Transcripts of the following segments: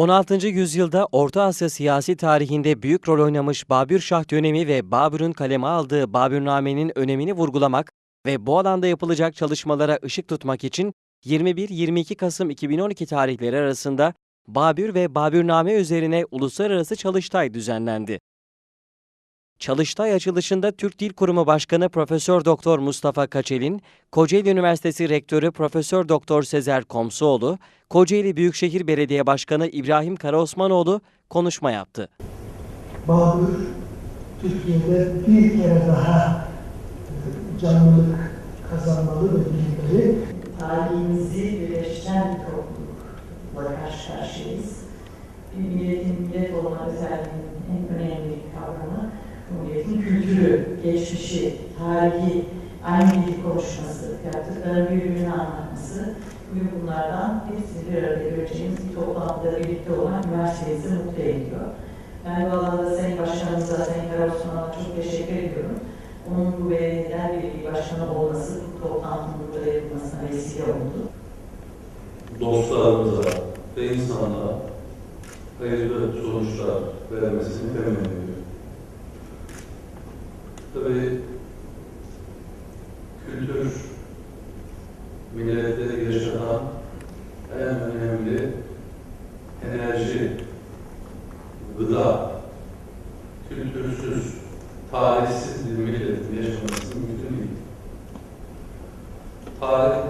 16. yüzyılda Orta Asya siyasi tarihinde büyük rol oynamış Babür Şah dönemi ve Babür'ün kaleme aldığı Babürname'nin önemini vurgulamak ve bu alanda yapılacak çalışmalara ışık tutmak için 21-22 Kasım 2012 tarihleri arasında Babür ve Babürname üzerine uluslararası çalıştay düzenlendi. Çalıştay açılışında Türk Dil Kurumu Başkanı Profesör Doktor Mustafa Kaçel'in, Kocaeli Üniversitesi Rektörü Profesör Doktor Sezer Komsuoğlu, Kocaeli Büyükşehir Belediye Başkanı İbrahim Karaosmanoğlu konuşma yaptı. Babür Türkiye'de bir kere daha e, canlılık kazanmalı ve bilgileri tarihimizi birleştiren bir toplulukla karşı karşıyayız. Bir milletin millet olma özelliğinin en önemli kavramı, Cumhuriyet'in kültürü, geçmişi, tarihi, aynı dil konuşması, yaptıklarının birbirine anlatması, bugün bunlardan hepsini bir arada göreceğimiz bir toplantıda birlikte olan üniversitemizi mutlu ediyor. Ben bu alanda Sayın Başkanımıza, Sayın Karaosman'a çok teşekkür ediyorum. Onun bu belediyeler birliği başkanı olması, bu toplantının burada yapılmasına vesile oldu. dostlarımıza ve insanlığa hayırlı sonuçlar vermesini temin ediyor. Tabii kültür milletleri yaşatan en önemli enerji, gıda, kültürsüz, tarihsiz bir milletin yaşaması mümkün değil. Tarih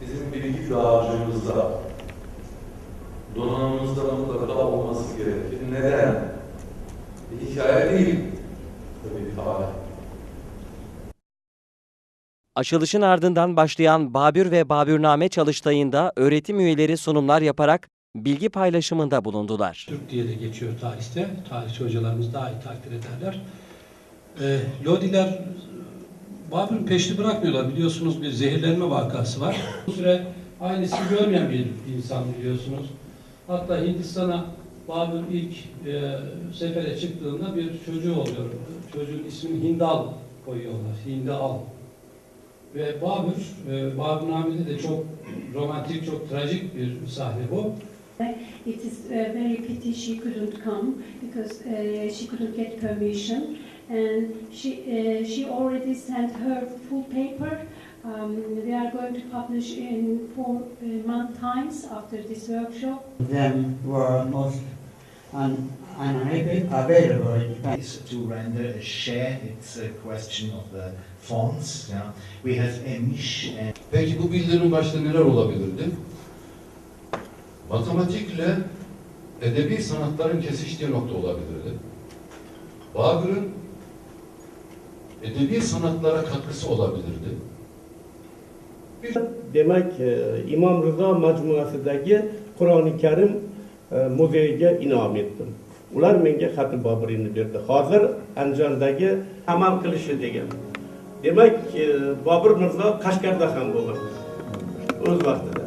bizim bilgi dağarcığımızda, donanımımızda mutlaka olması gerekir. Neden? Bir hikaye değil. Tabii tarih. Açılışın ardından başlayan Babür ve Babürname çalıştayında öğretim üyeleri sunumlar yaparak bilgi paylaşımında bulundular. Türk diye de geçiyor tarihte. Tarihçi hocalarımız daha iyi takdir ederler. E, Lodiler Babür'ün peşini bırakmıyorlar. Biliyorsunuz bir zehirlenme vakası var. Bu süre ailesi görmeyen bir insan biliyorsunuz. Hatta Hindistan'a Babür ilk e, sefere çıktığında bir çocuğu oluyor. Çocuğun ismini Hindal koyuyorlar. Hindal. Ve Babür, e, Babürname'de de çok romantik, çok trajik bir sahne bu. It is uh, very pity she couldn't come because uh, she couldn't get permission, and she uh, she already sent her full paper. Um, we are going to publish in four uh, month times after this workshop. them were most un- unavailable. is to render a share. It's a question of the fonts. Yeah. We have Emish and Peki bu bildirim başta neler olabilirdi? Matematikle edebi sanatların kesiştiği nokta olabilirdi. Babür'ün edebi sanatlara katkısı olabilirdi. demak e, imom rizo majmuasidagi qur'oni karim e, muzeyiga inom etdim. Ular menga xatib boburiyni berdi hozir andijondagi amal qilishi degan. Demak e, bobur mirzo qashqarda ham bo'lgan o'z vaqtida.